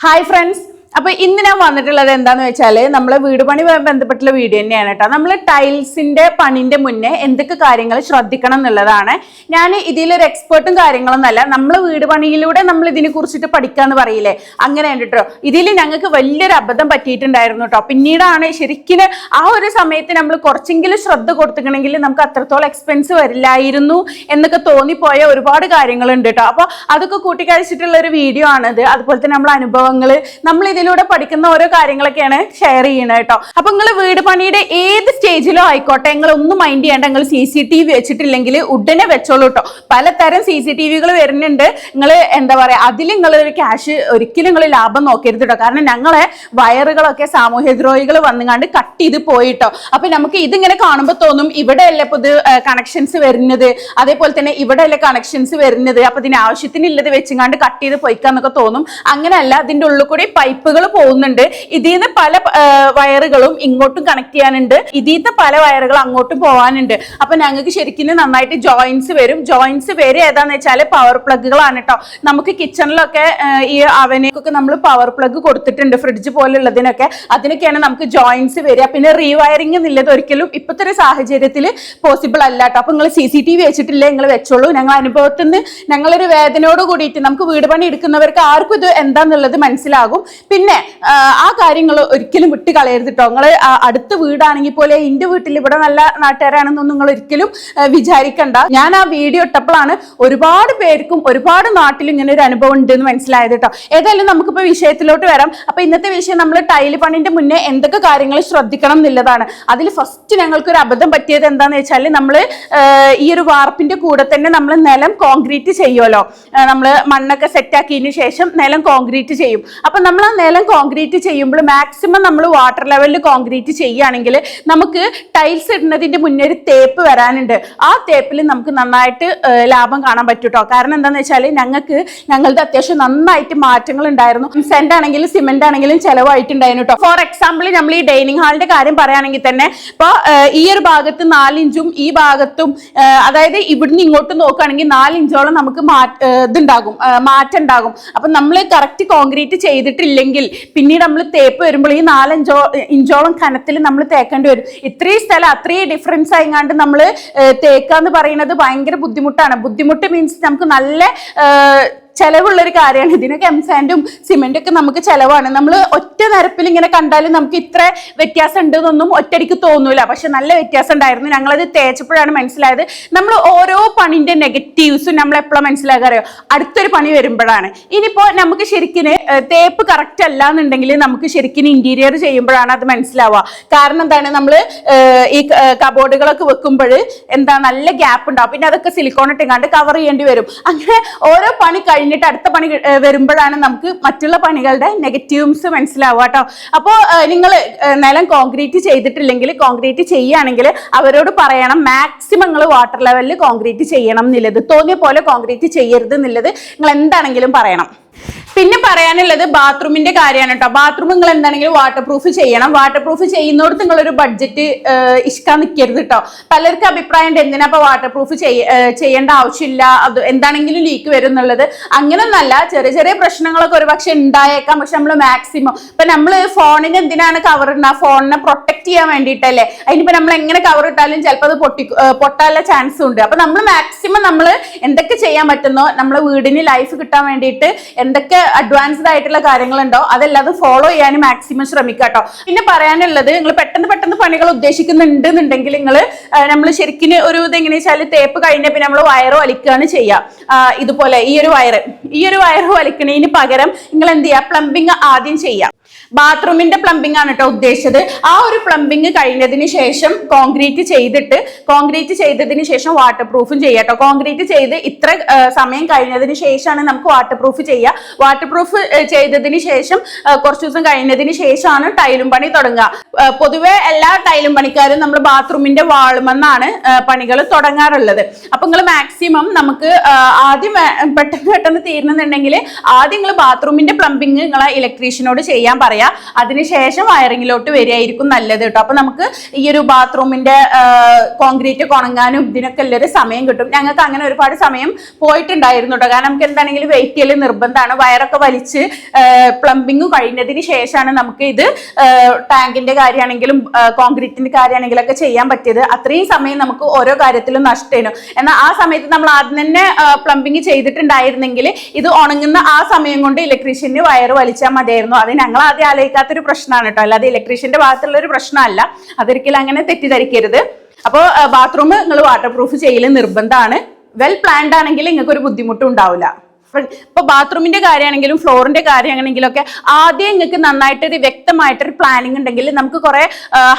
Hi friends അപ്പൊ ഇന്ന് ഞാൻ വന്നിട്ടുള്ളത് എന്താന്ന് വെച്ചാൽ നമ്മളെ വീട് പണി ബന്ധപ്പെട്ടുള്ള വീഡിയോ തന്നെയാണ് കേട്ടോ. നമ്മൾ ടൈൽസിന്റെ പണിന്റെ മുന്നേ എന്തൊക്കെ കാര്യങ്ങൾ ശ്രദ്ധിക്കണം എന്നുള്ളതാണ്. ഞാൻ ഇതിലൊരു എക്സ്പേർട്ടും കാര്യങ്ങളൊന്നല്ല നമ്മൾ വീട് പണിയിലൂടെ നമ്മൾ ഇതിനെ കുറിച്ചിട്ട് പഠിക്കാന്ന് പറയില്ലേ? അങ്ങനെ കേട്ടോ. ഇതിൽ ഞങ്ങൾക്ക് വലിയൊരു അബദ്ധം പറ്റിയിട്ടുണ്ടായിരുന്നു കേട്ടോ. പിന്നീടാണ് ശരിക്കും ആ ഒരു സമയത്ത് നമ്മൾ കുറച്ചെങ്കിലും ശ്രദ്ധ കൊടുത്തിക്കണമെങ്കിൽ നമുക്ക് അത്രത്തോളം എക്സ്പെൻസ് വരില്ലായിരുന്നു എന്നൊക്കെ തോന്നിപ്പോയ ഒരുപാട് കാര്യങ്ങളുണ്ട് കേട്ടോ. അപ്പോൾ അതൊക്കെ കൂട്ടിക്കഴിച്ചിട്ടുള്ള ഒരു വീഡിയോ ആണിത്. അതുപോലെ തന്നെ നമ്മളെ അനുഭവങ്ങൾ നമ്മൾ ഇതിലൂടെ പഠിക്കുന്ന ഓരോ കാര്യങ്ങളൊക്കെയാണ് ഷെയർ ചെയ്യുന്നത് കേട്ടോ അപ്പൊ നിങ്ങൾ വീട് പണിയുടെ ഏത് സ്റ്റേജിലോ ആയിക്കോട്ടെ നിങ്ങൾ ഒന്നും മൈൻഡ് ചെയ്യേണ്ട നിങ്ങൾ സി സി ടി വി വെച്ചിട്ടില്ലെങ്കിൽ ഉടനെ വെച്ചോളൂ കേട്ടോ പലതരം സി സി ടി വികൾ വരുന്നുണ്ട്. നിങ്ങൾ എന്താ പറയാ അതിൽ നിങ്ങൾ ഒരു ക്യാഷ് ഒരിക്കലും നിങ്ങൾ ലാഭം നോക്കരുത് കേട്ടോ കാരണം ഞങ്ങളെ വയറുകളൊക്കെ സാമൂഹ്യ ദ്രോഹികൾ വന്നുകൊണ്ട് കട്ട് ചെയ്ത് പോയിട്ടോ അപ്പൊ നമുക്ക് ഇതിങ്ങനെ കാണുമ്പോൾ തോന്നും ഇവിടെ അല്ലേ ഇത് കണക്ഷൻസ് വരുന്നത്? അതേപോലെ തന്നെ ഇവിടെ അല്ലേ കണക്ഷൻസ് വരുന്നത്? അപ്പൊ ഇതിന് ആവശ്യത്തിനുള്ളത് വെച്ചുകൊണ്ട് കട്ട് ചെയ്ത് പോയിക്കാന്നൊക്കെ തോന്നും. അങ്ങനെയല്ല ഇതിന്റെ ഉള്ളിൽ കൂടി പൈപ്പുകൾ പോകുന്നുണ്ട്. ഇതിൽ നിന്ന് പല വയറുകളും ഇങ്ങോട്ടും കണക്ട് ചെയ്യാനുണ്ട്. ഇതിലത്തെ പല വയറുകൾ അങ്ങോട്ടും പോകാനുണ്ട് അപ്പൊ ഞങ്ങൾക്ക് ശരിക്കും നന്നായിട്ട് ജോയിൻസ് വരും. ജോയിൻസ് പേര് ഏതാന്ന് വെച്ചാൽ പവർ പ്ലഗുകളാണ് കേട്ടോ നമുക്ക് കിച്ചണിലൊക്കെ ഈ അവനേക്കൊക്കെ നമ്മൾ പവർ പ്ലഗ് കൊടുത്തിട്ടുണ്ട് ഫ്രിഡ്ജ് പോലുള്ളതിനൊക്കെ. അതിനൊക്കെയാണ് നമുക്ക് ജോയിൻസ് വരിക. പിന്നെ റീവയറിംഗ് എന്നുള്ളത് ഒരിക്കലും ഇപ്പോഴത്തെ ഒരു സാഹചര്യത്തിൽ പോസിബിൾ അല്ല കേട്ടോ അപ്പൊ നിങ്ങൾ സി സി ടി വി വെച്ചിട്ടില്ലേ? നിങ്ങൾ വെച്ചോളൂ. ഞങ്ങൾ അനുഭവത്തിൽ നിന്ന് ഞങ്ങളൊരു വേദനയോട് കൂടിയിട്ട് നമുക്ക് വീട് പണി എടുക്കുന്നവർക്ക് ആർക്കും ഇത് എന്താന്നുള്ളത് മനസ്സിലാകും. പിന്നെ ആ, കാര്യങ്ങൾ ഒരിക്കലും വിട്ട് കളയരുത് കേട്ടോ നിങ്ങൾ അടുത്ത വീടാണെങ്കിൽ പോലെ എന്റെ വീട്ടിൽ ഇവിടെ നല്ല നാട്ടുകാരാണെന്നൊന്നും നിങ്ങൾ ഒരിക്കലും വിചാരിക്കണ്ട. ഞാൻ ആ വീഡിയോ ഇട്ടപ്പോഴാണ് ഒരുപാട് പേർക്കും ഒരുപാട് നാട്ടിൽ ഇങ്ങനെ ഒരു അനുഭവം ഉണ്ട് എന്ന് മനസ്സിലായത് കേട്ടോ ഏതായാലും നമുക്കിപ്പോൾ വിഷയത്തിലോട്ട് വരാം. അപ്പോൾ ഇന്നത്തെ വിഷയം നമ്മൾ ടൈൽ പണിന്റെ മുന്നേ എന്തൊക്കെ കാര്യങ്ങൾ ശ്രദ്ധിക്കണം എന്നുള്ളതാണ്. അതിൽ ഫസ്റ്റ് ഞങ്ങൾക്ക് ഒരു അബദ്ധം പറ്റിയത് എന്താന്ന് വെച്ചാൽ നമ്മൾ ഈ ഒരു വാർപ്പിന്റെ കൂടെ തന്നെ നമ്മൾ നിലം കോൺക്രീറ്റ് ചെയ്യുമല്ലോ നമ്മൾ മണ്ണൊക്കെ സെറ്റാക്കിയതിന് ശേഷം നിലം കോൺക്രീറ്റ് ചെയ്യും. അപ്പൊ നമ്മൾ ആ നിലം കോൺക്രീറ്റ് ചെയ്യുമ്പോൾ മാക്സിമം നമ്മൾ വാട്ടർ ലെവലിൽ കോൺക്രീറ്റ് ചെയ്യുകയാണെങ്കിൽ നമുക്ക് ടൈൽസ് ഇടുന്നതിന്റെ മുന്നേ ഒരു തേപ്പ് വരാനുണ്ട്. ആ തേപ്പിൽ നമുക്ക് നന്നായിട്ട് ലാഭം കാണാൻ പറ്റും കേട്ടോ കാരണം എന്താണെന്ന് വെച്ചാൽ ഞങ്ങൾക്ക് ഞങ്ങളുടെ അത്യാവശ്യം നന്നായിട്ട് മാറ്റങ്ങൾ ഉണ്ടായിരുന്നു. സെന്റ് ആണെങ്കിലും സിമെന്റ് ആണെങ്കിലും ചിലവായിട്ടുണ്ടായിരുന്നു കേട്ടോ ഫോർ എക്സാമ്പിൾ നമ്മൾ ഈ ഡൈനിങ് ഹാളിന്റെ കാര്യം പറയുകയാണെങ്കിൽ തന്നെ ഇപ്പോൾ ഈ ഒരു ഭാഗത്ത് നാലിഞ്ചും ഈ ഭാഗത്തും അതായത് ഇവിടുന്ന് ഇങ്ങോട്ട് നോക്കുകയാണെങ്കിൽ നാലിഞ്ചോളം നമുക്ക് മാറ്റ ഇതുണ്ടാകും മാറ്റം ഉണ്ടാകും. അപ്പം നമ്മൾ കറക്റ്റ് കോൺക്രീറ്റ് ചെയ്തിട്ടില്ലെങ്കിൽ പിന്നീട് നമ്മൾ തേപ്പ് വരുമ്പോൾ ഈ നാലഞ്ചോ ഇഞ്ചോളം കനത്തിൽ നമ്മൾ തേക്കേണ്ടി വരും. ഇത്രയും സ്ഥലം അത്രയും ഡിഫറൻസ് ആയിങ്ങാണ്ട് നമ്മൾ തേക്കാന്ന് പറയുന്നത് ഭയങ്കര ബുദ്ധിമുട്ടാണ്. ബുദ്ധിമുട്ട് മീൻസ് നമുക്ക് നല്ല ചെലവുള്ള ഒരു കാര്യമാണ്. ഇതിനൊക്കെ എംസാൻഡും സിമെന്റും ഒക്കെ നമുക്ക് ചിലവാണ്. നമ്മൾ ഒറ്റ നിരപ്പിൽ ഇങ്ങനെ കണ്ടാലും നമുക്ക് ഇത്ര വ്യത്യാസം ഉണ്ടെന്നൊന്നും എന്നൊന്നും ഒറ്റയടിക്ക് തോന്നൂല. പക്ഷെ നല്ല വ്യത്യാസം ഉണ്ടായിരുന്നു ഞങ്ങളത് തേച്ചപ്പോഴാണ് മനസ്സിലായത്. നമ്മൾ ഓരോ പണിന്റെ നെഗറ്റീവ്സും നമ്മൾ എപ്പോഴും മനസ്സിലാക്കാറിയോ അടുത്തൊരു പണി വരുമ്പോഴാണ്. ഇനിയിപ്പോ നമുക്ക് ശരിക്കും തേപ്പ് കറക്റ്റ് അല്ല എന്നുണ്ടെങ്കിൽ നമുക്ക് ശരിക്കും ഇന്റീരിയർ ചെയ്യുമ്പോഴാണ് അത് മനസ്സിലാവുക. കാരണം എന്താണ്? നമ്മൾ ഈ കബോർഡുകളൊക്കെ വെക്കുമ്പോൾ എന്താ നല്ല ഗ്യാപ്പ് ഉണ്ടാവും. പിന്നെ അതൊക്കെ സിലിക്കോൺ ഇട്ടുകൊണ്ട് കവർ ചെയ്യേണ്ടി വരും. അങ്ങനെ ഓരോ പണി കഴിഞ്ഞിട്ട് അടുത്ത പണി വരുമ്പോഴാണ് നമുക്ക് മറ്റുള്ള പണികളുടെ നെഗറ്റീവ്സ് മനസ്സിലാവുക കേട്ടോ. അപ്പോൾ നിങ്ങൾ നിലം കോൺക്രീറ്റ് ചെയ്തിട്ടില്ലെങ്കിൽ കോൺക്രീറ്റ് ചെയ്യുകയാണെങ്കിൽ അവരോട് പറയണം മാക്സിമം നിങ്ങൾ വാട്ടർ ലെവലിൽ കോൺക്രീറ്റ് ചെയ്യണം എന്നുള്ളത്. തോന്നിയ പോലെ കോൺക്രീറ്റ് ചെയ്യരുത് എന്നുള്ളത് നിങ്ങൾ എന്താണെങ്കിലും പറയണം. പിന്നെ പറയാനുള്ളത് ബാത്റൂമിന്റെ കാര്യമാണ് കേട്ടോ. ബാത്റൂം നിങ്ങൾ എന്താണെങ്കിലും വാട്ടർ പ്രൂഫ് ചെയ്യണം. വാട്ടർ പ്രൂഫ് ചെയ്യുന്നോടത്ത് നിങ്ങളൊരു ബഡ്ജറ്റ് ഇഷ്കാൻ നിൽക്കരുത് കേട്ടോ പലർക്കും അഭിപ്രായം ഉണ്ട് എന്തിനാ ഇപ്പൊ വാട്ടർ പ്രൂഫ് ചെയ്യേണ്ട ആവശ്യമില്ല അത് എന്താണെങ്കിലും ലീക്ക് വരും എന്നുള്ളത്. അങ്ങനൊന്നല്ല ചെറിയ ചെറിയ പ്രശ്നങ്ങളൊക്കെ ഒരു പക്ഷെ ഉണ്ടായേക്കാം പക്ഷെ നമ്മൾ മാക്സിമം ഇപ്പൊ നമ്മൾ ഫോണിന് എന്തിനാണ് കവർ ഇടുന്ന ഫോണിനെ പ്രൊട്ടക്ട് ചെയ്യാൻ വേണ്ടിയിട്ടല്ലേ? അതിനിപ്പോ നമ്മൾ എങ്ങനെ കവർ ഇട്ടാലും ചിലപ്പോൾ അത് പൊട്ടി പൊട്ടാനുള്ള ചാൻസ് ഉണ്ട്. അപ്പൊ നമ്മൾ മാക്സിമം നമ്മൾ എന്തൊക്കെ ചെയ്യാൻ പറ്റുന്നോ നമ്മളെ വീടിന് ലൈഫ് കിട്ടാൻ വേണ്ടിയിട്ട് എന്തൊക്കെ അഡ്വാൻസ്ഡ് ആയിട്ടുള്ള കാര്യങ്ങളുണ്ടോ അതെല്ലാം ഫോളോ ചെയ്യാൻ മാക്സിമം ശ്രമിക്കുക കേട്ടോ പിന്നെ പറയാനുള്ളത് നിങ്ങൾ പെട്ടെന്ന് പെട്ടെന്ന് പണികൾ ഉദ്ദേശിക്കുന്നുണ്ട് എന്നുണ്ടെങ്കിൽ നിങ്ങൾ നമ്മൾ ശരിക്കും ഒരു ഇത് എങ്ങനെയാ വെച്ചാൽ തേപ്പ് കഴിഞ്ഞ പിന്നെ നമ്മൾ വയറ് വലിക്കുകയാണ് ചെയ്യുക ഇതുപോലെ ഈ ഒരു വയറ് ഈ ഒരു വയറ് വലിക്കണതിന് പകരം നിങ്ങൾ എന്ത് ചെയ്യുക പ്ലംബിങ് ആദ്യം ചെയ്യുക ബാത്റൂമിന്റെ പ്ലംബിംഗ് ആണ് കേട്ടോ ഉദ്ദേശിച്ചത്. ആ ഒരു പ്ലംബിംഗ് കഴിഞ്ഞതിന് ശേഷം കോൺക്രീറ്റ് ചെയ്തിട്ട് കോൺക്രീറ്റ് ചെയ്തതിന് ശേഷം വാട്ടർ പ്രൂഫും ചെയ്യുക കേട്ടോ കോൺക്രീറ്റ് ചെയ്ത് ഇത്ര സമയം കഴിഞ്ഞതിന് ശേഷമാണ് നമുക്ക് വാട്ടർ പ്രൂഫ് ചെയ്യുക വാട്ടർ പ്രൂഫ് ചെയ്തതിന് ശേഷം കുറച്ച് ദിവസം കഴിഞ്ഞതിന് ശേഷമാണ് ടൈലും പണി തുടങ്ങുക. പൊതുവേ എല്ലാ ടൈലും പണിക്കാരും നമ്മൾ ബാത്റൂമിന്റെ വാളുമെന്നാണ് പണികൾ തുടങ്ങാറുള്ളത്. അപ്പൊ നിങ്ങൾ മാക്സിമം നമുക്ക് ആദ്യം പെട്ടെന്ന് പെട്ടെന്ന് തീരണമെന്നുണ്ടെങ്കിൽ ആദ്യം നിങ്ങൾ ബാത്റൂമിന്റെ പ്ലംബിംഗ് നിങ്ങളെ ഇലക്ട്രീഷ്യനോട് ചെയ്യാൻ പറയാം അതിനുശേഷം വയറിങ്ങിലോട്ട് വരികയായിരിക്കും നല്ലത് കേട്ടോ. അപ്പൊ നമുക്ക് ഈ ഒരു ബാത്റൂമിന്റെ കോൺക്രീറ്റ് കുണങ്ങാനും ഇതിനൊക്കെ ഉള്ളൊരു സമയം കിട്ടും. ഞങ്ങൾക്ക് അങ്ങനെ ഒരുപാട് സമയം പോയിട്ടുണ്ടായിരുന്നു കേട്ടോ. കാരണം നമുക്ക് എന്താണെങ്കിലും വെയിറ്റ് ചെയ്യൽ നിർബന്ധമാണ്. വയറൊക്കെ വലിച്ച് പ്ലംബിങ് കഴിഞ്ഞതിന് ശേഷമാണ് നമുക്ക് ഇത് ടാങ്കിന്റെ കാര്യമാണെങ്കിലും കോൺക്രീറ്റിന്റെ കാര്യമാണെങ്കിലും ഒക്കെ ചെയ്യാൻ പറ്റിയത്. അത്രയും സമയം നമുക്ക് ഓരോ കാര്യത്തിലും നഷ്ടമായിരുന്നു എന്നാൽ ആ സമയത്ത് നമ്മൾ ആദ്യം തന്നെ പ്ലംബിങ് ചെയ്തിട്ടുണ്ടായിരുന്നെങ്കിൽ ഇത് ഉണങ്ങുന്ന ആ സമയം കൊണ്ട് ഇലക്ട്രീഷ്യന് വയറ് വലിച്ചാൽ മതിയായിരുന്നു. അത് ഞങ്ങൾ ആദ്യം ആലോചിക്കാത്തൊരു പ്രശ്നമാണ് കേട്ടോ. അല്ലാതെ ഇലക്ട്രീഷ്യന്റെ ഭാഗത്തുള്ള ഒരു പ്രശ്നമല്ല. അതൊരിക്കലും അങ്ങനെ തെറ്റിദ്ധരിക്കരുത്. അപ്പോൾ ബാത്റൂം നിങ്ങൾ വാട്ടർ പ്രൂഫ് ചെയ്യൽ നിർബന്ധമാണ് വെൽ പ്ലാൻഡ് ആണെങ്കിൽ നിങ്ങൾക്ക് ഒരു ബുദ്ധിമുട്ടും ഉണ്ടാവില്ല ഇപ്പൊ ബാത്റൂമിന്റെ കാര്യമാണെങ്കിലും ഫ്ലോറിന്റെ കാര്യമാണെങ്കിലും ഒക്കെ ആദ്യം നിങ്ങൾക്ക് നന്നായിട്ടൊരു വ്യക്തമായിട്ടൊരു പ്ലാനിങ് ഉണ്ടെങ്കിൽ നമുക്ക് കുറെ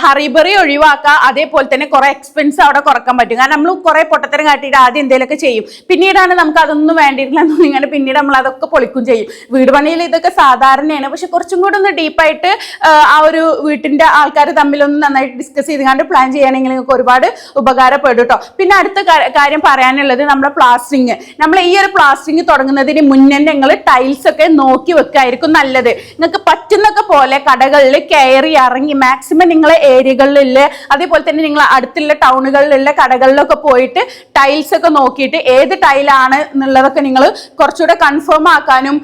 ഹറിബറി ഒഴിവാക്കാം. അതേപോലെ തന്നെ കുറെ എക്സ്പെൻസ് അവിടെ കുറയ്ക്കാൻ പറ്റും. കാരണം നമ്മൾ കുറെ പൊട്ടത്തരം കാട്ടിയിട്ട് ആദ്യം എന്തെങ്കിലുമൊക്കെ ചെയ്യും. പിന്നീടാണ് നമുക്ക് അതൊന്നും വേണ്ടിയിട്ടില്ല എന്ന് തോന്നിയാണ് പിന്നീട് നമ്മൾ അതൊക്കെ പൊളിക്കും ചെയ്യും. വീട് പണിയിൽ ഇതൊക്കെ സാധാരണയാണ്. പക്ഷെ കുറച്ചും കൂടെ ഒന്ന് ഡീപ്പായിട്ട് ആ ഒരു വീട്ടിന്റെ ആൾക്കാർ തമ്മിലൊന്ന് നന്നായിട്ട് ഡിസ്കസ് ചെയ്തുകൊണ്ട് പ്ലാൻ ചെയ്യുകയാണെങ്കിൽ നിങ്ങൾക്ക് ഒരുപാട് ഉപകാരപ്പെടും കേട്ടോ പിന്നെ അടുത്ത കാര്യം പറയാനുള്ളത് നമ്മുടെ പ്ലാസ്റ്ററിങ് നമ്മൾ ഈ ഒരു പ്ലാസ്റ്ററിങ് തുടങ്ങുന്നതിന് മുന്നേ നിങ്ങൾ ടൈൽസ് ഒക്കെ നോക്കി വെക്കായിരിക്കും നല്ലത്. നിങ്ങൾക്ക് പറ്റുന്നൊക്കെ പോലെ കടകളിൽ കയറി ഇറങ്ങി മാക്സിമം നിങ്ങളെ ഏരിയകളിലുള്ള അതേപോലെ തന്നെ നിങ്ങൾ അടുത്തുള്ള ടൗണുകളിലുള്ള കടകളിലൊക്കെ പോയിട്ട് ടൈൽസ് ഒക്കെ നോക്കിയിട്ട് ഏത് ടൈലാണ് എന്നുള്ളതൊക്കെ നിങ്ങൾ കുറച്ചുകൂടെ കൺഫേം ആക്കാനും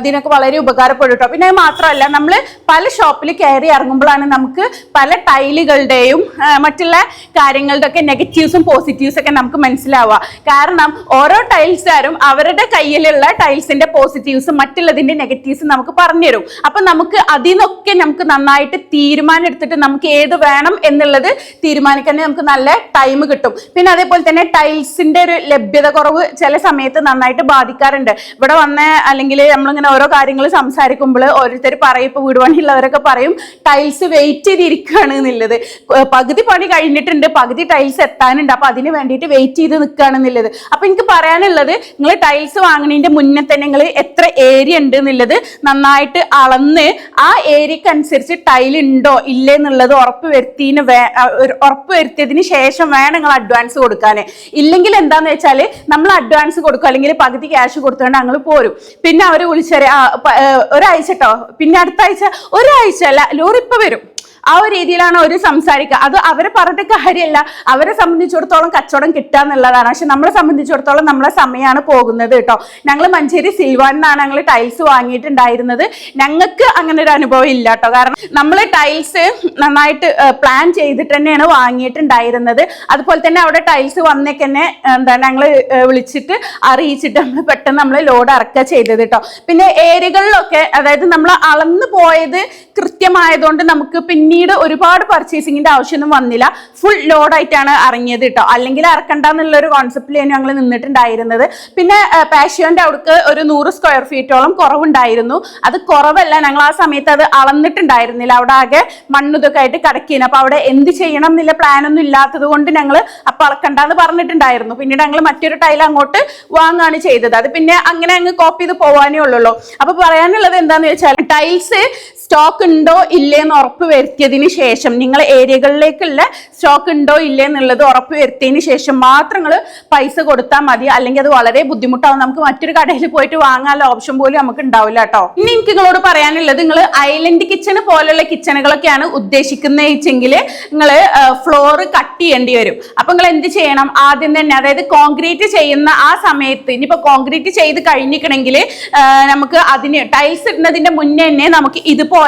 ഇതിനൊക്കെ വളരെ ഉപകാരപ്പെടും കേട്ടോ പിന്നെ മാത്രമല്ല നമ്മൾ പല ഷോപ്പിൽ കയറി ഇറങ്ങുമ്പോഴാണ് നമുക്ക് പല ടൈലുകളുടെയും മറ്റുള്ള കാര്യങ്ങളുടെ ഒക്കെ നെഗറ്റീവ്സും പോസിറ്റീവ്സും ഒക്കെ നമുക്ക് മനസ്സിലാവുക. കാരണം ഓരോ ടൈൽസുകാരും അവരുടെ കയ്യിലുള്ള ടൈൽസിന്റെ പോസിറ്റീവ്സ് മറ്റുള്ളതിന്റെ നെഗറ്റീവ്സ് നമുക്ക് പറഞ്ഞുതരും. അപ്പൊ നമുക്ക് അതിൽ നിന്നൊക്കെ നമുക്ക് നന്നായിട്ട് തീരുമാനം എടുത്തിട്ട് നമുക്ക് ഏത് വേണം എന്നുള്ളത് തീരുമാനിക്കാൻ നമുക്ക് നല്ല ടൈം കിട്ടും. പിന്നെ അതേപോലെ തന്നെ ടൈൽസിന്റെ ഒരു ലഭ്യത കുറവ് ചില സമയത്ത് നന്നായിട്ട് ബാധിക്കാറുണ്ട്. ഇവിടെ വന്ന അല്ലെങ്കിൽ നമ്മളിങ്ങനെ ഓരോ കാര്യങ്ങൾ സംസാരിക്കുമ്പോൾ ഓരോരുത്തർ പറയും ഇപ്പൊ വീട് പണിയുള്ളവരൊക്കെ പറയും ടൈൽസ് വെയിറ്റ് ചെയ്തിരിക്കുകയാണ് എന്നുള്ളത്. പകുതി പണി കഴിഞ്ഞിട്ടുണ്ട് പകുതി ടൈൽസ് എത്താനുണ്ട്. അപ്പൊ അതിന് വേണ്ടിയിട്ട് വെയിറ്റ് ചെയ്ത് നിൽക്കുകയാണ് എന്നുള്ളത്. അപ്പൊ എനിക്ക് പറയാനുള്ളത് നിങ്ങൾ ടൈൽസ് വാങ്ങണതിന്റെ മുന്നേ തന്നെ നിങ്ങൾ എത്ര ഏരിയ ഉണ്ട് എന്നുള്ളത് നന്നായിട്ട് അളന്ന് ആ ഏരിയക്ക് അനുസരിച്ച് ടൈൽ ഉണ്ടോ ഇല്ലേ എന്നുള്ളത് ഉറപ്പ് വരുത്തിന് വേ ഉറപ്പ് വരുത്തിയതിന് ശേഷം വേണം നിങ്ങൾ അഡ്വാൻസ് കൊടുക്കാൻ ഇല്ലെങ്കിൽ എന്താന്ന് വെച്ചാൽ നമ്മൾ അഡ്വാൻസ് കൊടുക്കും അല്ലെങ്കിൽ പകുതി ക്യാഷ് കൊടുത്തുകൊണ്ട് ഞങ്ങൾ പോരും. പിന്നെ അവർ വിളിച്ചറിയാം ഒരാഴ്ച കേട്ടോ പിന്നെ അടുത്ത ആഴ്ച ഒരാഴ്ച അല്ല ലോറി ഇപ്പൊ വരും. ആ ഒരു രീതിയിലാണ് അവർ സംസാരിക്കുക അത് അവരെ പറഞ്ഞ കാര്യമല്ല അവരെ സംബന്ധിച്ചിടത്തോളം കച്ചവടം കിട്ടുക എന്നുള്ളതാണ്. പക്ഷെ നമ്മളെ സംബന്ധിച്ചിടത്തോളം നമ്മളെ സമയമാണ് പോകുന്നത് കേട്ടോ. ഞങ്ങൾ മഞ്ചേരി സിൽവാനിന്നാണ് ഞങ്ങൾ ടൈൽസ് വാങ്ങിയിട്ടുണ്ടായിരുന്നത്. ഞങ്ങൾക്ക് അങ്ങനെ ഒരു അനുഭവം ഇല്ല കേട്ടോ. കാരണം നമ്മൾ ടൈൽസ് നന്നായിട്ട് പ്ലാൻ ചെയ്തിട്ട് തന്നെയാണ് വാങ്ങിയിട്ടുണ്ടായിരുന്നത്. അതുപോലെ തന്നെ അവിടെ ടൈൽസ് വന്നേക്ക് തന്നെ എന്താ ഞങ്ങൾ വിളിച്ചിട്ട് അറിയിച്ചിട്ട് നമ്മൾ പെട്ടെന്ന് നമ്മൾ ലോഡ് ഇറക്കുക ചെയ്തത് കേട്ടോ. പിന്നെ ഏരിയകളിലൊക്കെ അതായത് നമ്മൾ അളന്ന് പോയത് കൃത്യമായതുകൊണ്ട് നമുക്ക് പിന്നീട് ഒരുപാട് പർച്ചേസിങ്ങിന്റെ ആവശ്യമൊന്നും വന്നില്ല. ഫുൾ ലോഡായിട്ടാണ് ഇറങ്ങിയത് കേട്ടോ അല്ലെങ്കിൽ ഇറക്കണ്ട എന്നുള്ള ഒരു കോൺസെപ്റ്റിലാണ് ഞങ്ങൾ നിന്നിട്ടുണ്ടായിരുന്നത്. പിന്നെ പാഷ്യോന്റെ അവിടേക്ക് ഒരു നൂറ് സ്ക്വയർ ഫീറ്റോളം കുറവുണ്ടായിരുന്നു. അത് കുറവല്ല ഞങ്ങൾ ആ സമയത്ത് അത് അളന്നിട്ടുണ്ടായിരുന്നില്ല. അവിടെ ആകെ മണ്ണുതൊക്കെ ആയിട്ട് കിടക്കിയിരുന്നു അപ്പൊ അവിടെ എന്ത് ചെയ്യണം എന്നുള്ള പ്ലാനൊന്നും ഇല്ലാത്തത് കൊണ്ട് ഞങ്ങൾ അപ്പൊ അളക്കണ്ടെന്ന് പറഞ്ഞിട്ടുണ്ടായിരുന്നു. പിന്നീട് ഞങ്ങൾ മറ്റൊരു ടൈൽ അങ്ങോട്ട് വാങ്ങാണ് ചെയ്തത്. അത് പിന്നെ അങ്ങനെ അങ്ങ് കോപ്പി ചെയ്ത് പോവാനേ ഉള്ളൂ അപ്പൊ പറയാനുള്ളത് എന്താന്ന് വെച്ചാൽ ടൈൽസ് സ്റ്റോക്ക് ഉണ്ടോ ഇല്ലേ എന്ന് ഉറപ്പ് വരുത്തിയതിന് ശേഷം നിങ്ങൾ ഏരിയകളിലേക്കുള്ള സ്റ്റോക്ക് ഉണ്ടോ ഇല്ലേ എന്നുള്ളത് ഉറപ്പ് വരുത്തിയതിന് ശേഷം മാത്രം നിങ്ങൾ പൈസ കൊടുത്താൽ മതി. അല്ലെങ്കിൽ അത് വളരെ ബുദ്ധിമുട്ടാവും. നമുക്ക് മറ്റൊരു കടയിൽ പോയിട്ട് വാങ്ങാനുള്ള ഓപ്ഷൻ പോലും നമുക്ക് ഉണ്ടാവില്ല കേട്ടോ. ഇനി എനിക്ക് നിങ്ങളോട് പറയാനുള്ളത് നിങ്ങൾ ഐലൻഡ് കിച്ചൺ പോലുള്ള കിച്ചണുകളൊക്കെയാണ് ഉദ്ദേശിക്കുന്നത് വെച്ചെങ്കിൽ നിങ്ങൾ ഫ്ലോർ കട്ട് ചെയ്യേണ്ടി വരും. അപ്പൊ നിങ്ങൾ എന്ത് ചെയ്യണം? ആദ്യം തന്നെ അതായത് കോൺക്രീറ്റ് ചെയ്യുന്ന ആ സമയത്ത് ഇനിയിപ്പോൾ കോൺക്രീറ്റ് ചെയ്ത് കഴിഞ്ഞിക്കണമെങ്കിൽ നമുക്ക് അതിന് ടൈൽസ് ഇടുന്നതിന്റെ മുന്നേ തന്നെ നമുക്ക് ഇതുപോലെ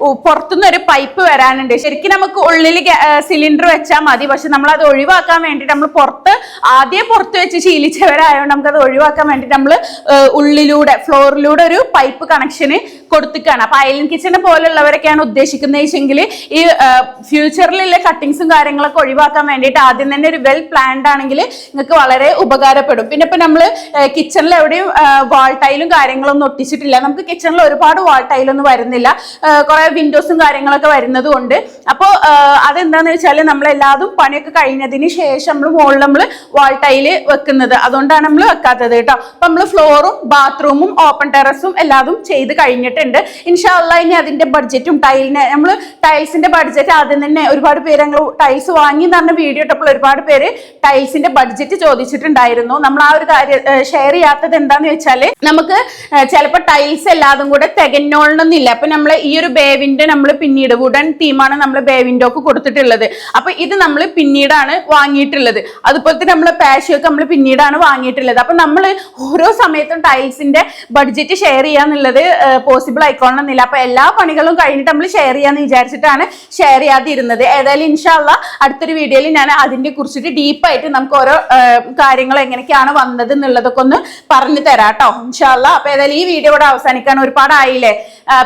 ഉ- പുറത്തുനിന്ന് ഒരു പൈപ്പ് വരാനുണ്ട്. ശരിക്കും നമുക്ക് ഉള്ളിൽ സിലിണ്ടർ വെച്ചാൽ മതി. പക്ഷെ നമ്മൾ അത് ഒഴിവാക്കാൻ വേണ്ടിയിട്ട് നമ്മൾ പുറത്ത് ആദ്യം പുറത്ത് വെച്ച് ശീലിച്ചവരായതുകൊണ്ട് നമുക്ക് അത് ഒഴിവാക്കാൻ വേണ്ടിയിട്ട് നമ്മൾ ഉള്ളിലൂടെ ഫ്ലോറിലൂടെ ഒരു പൈപ്പ് കണക്ഷന് കൊടുത്തിക്കാണ്. അപ്പൊ അയലൻ കിച്ചനെ പോലുള്ളവരൊക്കെയാണ് ഉദ്ദേശിക്കുന്നത് വെച്ചെങ്കിൽ ഈ ഫ്യൂച്ചറിലുള്ള കട്ടിങ്സും കാര്യങ്ങളൊക്കെ ഒഴിവാക്കാൻ വേണ്ടിയിട്ട് ആദ്യം തന്നെ ഒരു വെൽ പ്ലാൻഡ് ആണെങ്കിൽ നിങ്ങൾക്ക് വളരെ ഉപകാരപ്പെടും. പിന്നെ ഇപ്പൊ നമ്മൾ കിച്ചണിൽ എവിടെയും വാൾ ടൈലും കാര്യങ്ങളൊന്നും ഒട്ടിച്ചിട്ടില്ല. നമുക്ക് കിച്ചണിൽ ഒരുപാട് വാൾ ടൈലൊന്നും വരുന്നില്ല. കുറെ വിൻഡോസും കാര്യങ്ങളൊക്കെ വരുന്നത് കൊണ്ട് അപ്പോൾ അതെന്താന്ന് വെച്ചാൽ നമ്മൾ എല്ലാതും പണിയൊക്കെ കഴിഞ്ഞതിന് ശേഷം നമ്മൾ മുകളിൽ നമ്മൾ വാൾ ടൈൽ വെക്കുന്നത്. അതുകൊണ്ടാണ് നമ്മൾ വെക്കാത്തത് കേട്ടോ. അപ്പൊ നമ്മൾ ഫ്ലോറും ബാത്റൂമും ഓപ്പൺ ടെറസും എല്ലാതും ചെയ്ത് കഴിഞ്ഞിട്ടുണ്ട് വന്നിട്ടുണ്ട് ഇൻഷാല്ല ഇനി അതിന്റെ ബഡ്ജറ്റും ടൈലിന് നമ്മൾ ടൈൽസിന്റെ ബഡ്ജറ്റ് ആദ്യം തന്നെ ഒരുപാട് പേര് ഞങ്ങൾ ടൈൽസ് വാങ്ങി എന്ന് പറഞ്ഞ വീഡിയോ ഇട്ടപ്പോൾ ഒരുപാട് പേര് ടൈൽസിന്റെ ബഡ്ജറ്റ് ചോദിച്ചിട്ടുണ്ടായിരുന്നു. നമ്മൾ ആ ഒരു കാര്യം ഷെയർ ചെയ്യാത്തത് എന്താന്ന് വെച്ചാൽ നമുക്ക് ചിലപ്പോൾ ടൈൽസ് എല്ലാതും കൂടെ തികഞ്ഞോളണമെന്നില്ല. അപ്പൊ നമ്മൾ ഈ ഒരു ബേവിന്റെ നമ്മൾ പിന്നീട് വുഡൻ തീമാണ് നമ്മൾ ബേവിൻഡോക്ക് കൊടുത്തിട്ടുള്ളത്. അപ്പൊ ഇത് നമ്മൾ പിന്നീടാണ് വാങ്ങിയിട്ടുള്ളത്. അതുപോലെ തന്നെ നമ്മൾ പാഷ്യൊക്കെ നമ്മൾ പിന്നീടാണ് വാങ്ങിയിട്ടുള്ളത്. അപ്പൊ നമ്മൾ ഓരോ സമയത്തും ടൈൽസിന്റെ ബഡ്ജറ്റ് ഷെയർ ചെയ്യാന്നുള്ളത് പോസിബിൾ ആയിക്കോളണമെന്നില്ല അപ്പൊ എല്ലാ പണികളും കഴിഞ്ഞിട്ട് നമ്മൾ ഷെയർ ചെയ്യാന്ന് വിചാരിച്ചിട്ടാണ് ഷെയർ ചെയ്യാതിരുന്നത്. ഏതായാലും ഇൻഷാല്ല അടുത്തൊരു വീഡിയോയിൽ ഞാൻ അതിനെ കുറിച്ചിട്ട് ഡീപ്പായിട്ട് നമുക്ക് ഓരോ കാര്യങ്ങൾ എങ്ങനെയൊക്കെയാണ് വന്നത് എന്നുള്ളതൊക്കെ ഒന്ന് പറഞ്ഞു തരാം കേട്ടോ. ഇൻഷാല്ല അപ്പൊ ഏതായാലും ഈ വീഡിയോ ഇവിടെ അവസാനിക്കാൻ ഒരുപാട് ആയില്ലേ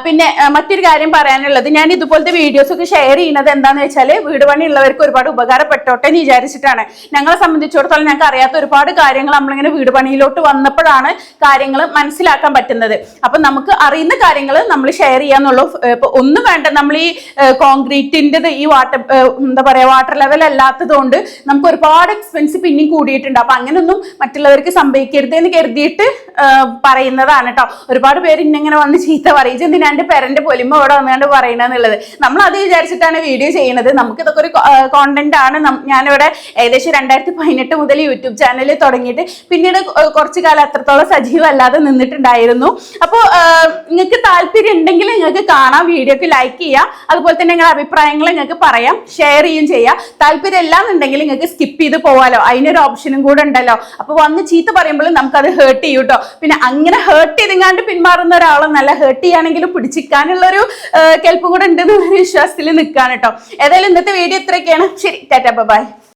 പിന്നെ മറ്റൊരു കാര്യം പറയാനുള്ളത്. ഞാൻ ഇതുപോലത്തെ വീഡിയോസ് ഒക്കെ ഷെയർ ചെയ്യുന്നത് എന്താന്ന് വെച്ചാൽ വീട് പണി ഉള്ളവർക്ക് ഒരുപാട് ഉപകാരപ്പെട്ടോട്ടെ എന്ന് വിചാരിച്ചിട്ടാണ്. ഞങ്ങളെ സംബന്ധിച്ചിടത്തോളം ഞങ്ങൾക്ക് അറിയാത്ത ഒരുപാട് കാര്യങ്ങൾ നമ്മളിങ്ങനെ വീട് പണിയിലോട്ട് വന്നപ്പോഴാണ് കാര്യങ്ങൾ മനസ്സിലാക്കാൻ പറ്റുന്നത്. അപ്പൊ നമുക്ക് അറിയുന്ന കാര്യങ്ങൾ നമ്മൾ ഷെയർ ചെയ്യാന്നുള്ളൂ. ഇപ്പൊ ഒന്നും വേണ്ട. നമ്മൾ ഈ കോൺക്രീറ്റിന്റെ ഈ വാട്ടർ എന്താ പറയാ വാട്ടർ ലെവൽ അല്ലാത്തത് കൊണ്ട് നമുക്ക് ഒരുപാട് എക്സ്പെൻസ് പിന്നെയും കൂടിയിട്ടുണ്ട്. അപ്പൊ അങ്ങനെയൊന്നും മറ്റുള്ളവർക്ക് സംഭവിക്കരുത് എന്ന് കരുതിയിട്ട് പറയുന്നതാണ് കേട്ടോ ഒരുപാട് പേര് ഇന്നിങ്ങനെ വന്ന് ചീത്ത പറയും. എന്തിനാ എന്റെ പെരന്റെ പൊലിമ ഇവിടെ വന്നുകൊണ്ട് പറയണെന്നുള്ളത്? നമ്മൾ അത് വിചാരിച്ചിട്ടാണ് വീഡിയോ ചെയ്യുന്നത് നമുക്ക് ഇതൊക്കെ ഒരു കോണ്ടന്റ് ആണ്. ഞാനിവിടെ ഏകദേശം രണ്ടായിരത്തി പതിനെട്ട് മുതൽ യൂട്യൂബ് ചാനൽ തുടങ്ങിയിട്ട് പിന്നീട് കുറച്ചു കാലം അത്രത്തോളം സജീവമല്ലാതെ നിന്നിട്ടുണ്ടായിരുന്നു. അപ്പോൾ നിങ്ങൾക്ക് താല്പര്യം ഉണ്ടെങ്കിൽ നിങ്ങൾക്ക് കാണാം വീഡിയോക്ക് ലൈക്ക് ചെയ്യാം. അതുപോലെ തന്നെ നിങ്ങളുടെ അഭിപ്രായങ്ങൾ നിങ്ങൾക്ക് പറയാം ഷെയർ ചെയ്യും ചെയ്യാം. താല്പര്യം ഇല്ലാന്നുണ്ടെങ്കിൽ നിങ്ങൾക്ക് സ്കിപ്പ് ചെയ്ത് പോവാലോ. അതിനൊരു ഓപ്ഷനും കൂടെ ഉണ്ടല്ലോ. അപ്പൊ വന്ന് ചീത്ത പറയുമ്പോൾ അത് ഹേർട്ട് ചെയ്യും കേട്ടോ പിന്നെ അങ്ങനെ ഹേർട്ട് ചെയ്തെങ്ങാണ്ട് പിന്മാറുന്ന നല്ല ഹേർട്ട് ചെയ്യുകയാണെങ്കിലും പിടിച്ചിരിക്കാനുള്ള ഒരു കെൽപ്പും കൂടെ ഉണ്ട് എന്നുള്ള വിശ്വാസത്തിൽ നിൽക്കുകയാണ് കേട്ടോ ഏതായാലും ഇന്നത്തെ വീഡിയോ ഇത്രയൊക്കെയാണ്. ശരി ടാറ്റാ ബൈ